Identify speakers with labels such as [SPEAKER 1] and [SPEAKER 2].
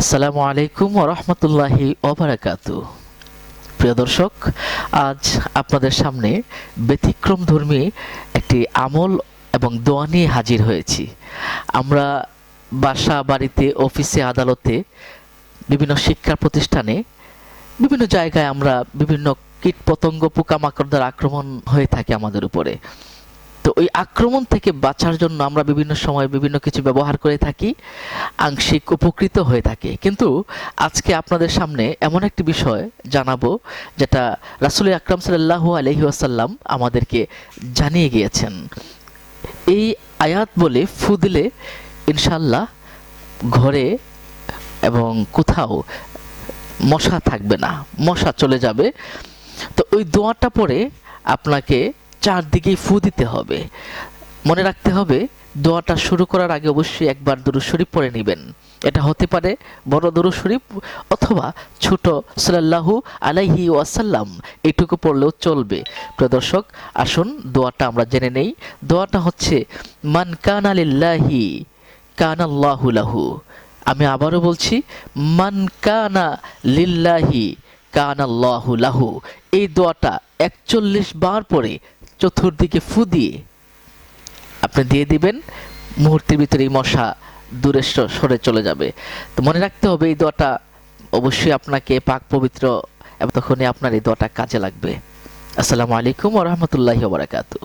[SPEAKER 1] আসসালামু আলাইকুম ওরহমতুল্লাহি ওবরাকাতু প্রিয় দর্শক, আজ আপনাদের সামনে ব্যতিক্রম ধর্মী একটি আমল এবং দোয়া নিয়ে হাজির হয়েছি। আমরা বাসা, বাড়িতে, অফিসে, আদালতে, বিভিন্ন শিক্ষা প্রতিষ্ঠানে, বিভিন্ন জায়গায় আমরা বিভিন্ন কীট পতঙ্গ পোকামাকড় দ্বারা আক্রমণ হয়ে থাকে আমাদের উপরে। তো ওই আক্রমণ থেকে বাঁচার জন্য আমরা বিভিন্ন সময় বিভিন্ন কিছু ব্যবহার করে থাকি, আংশিক উপকৃত হয়ে থাকে। কিন্তু আজকে আপনাদের সামনে এমন একটি বিষয় জানাব, যেটা রাসুল আকরাম সাল্লাহ আলহি আসাল্লাম আমাদেরকে জানিয়ে গিয়েছেন। এই আয়াত বলে ফু দিলে ইনশাল্লাহ ঘরে এবং কোথাও মশা থাকবে না, মশা চলে যাবে। তো ওই দোয়াটা পরে আপনাকে চারদিকেই ফু দিতে হবে। মনে রাখতে হবে, দোয়াটা শুরু করার আগে অবশ্যই একবার দুরু শরীফ পড়ে নেবেন। এটা হতে পারে বড় দুরু শরীফ অথবা ছোট সাল্লাল্লাহু আলাইহি ওয়াসাল্লাম এইটুকু পড়লেও চলবে। প্রিয় দর্শক, আসুন দোয়াটা আমরা জেনে নেই। দোয়াটা হচ্ছে, মান কানা লিল্লাহি কানাল্লাহু লাহু। আমি আবারও বলছি, মান কানা লিল্লাহি কানাল্লাহু লাহু। এই দোয়াটা একচল্লিশ বার পরে চতুর্দিকে ফু দিয়ে আপনি দিয়ে দিবেন। মুহূর্তের ভিতরে এই মশা দূরে সরে চলে যাবে। তো মনে রাখতে হবে, এই দোয়াটা অবশ্যই আপনাকে পাক পবিত্র এবং তখনই আপনার এই দোয়াটা কাজে লাগবে। আসসালামু আলাইকুম ওরহমতুল্লাহি বারাকাতু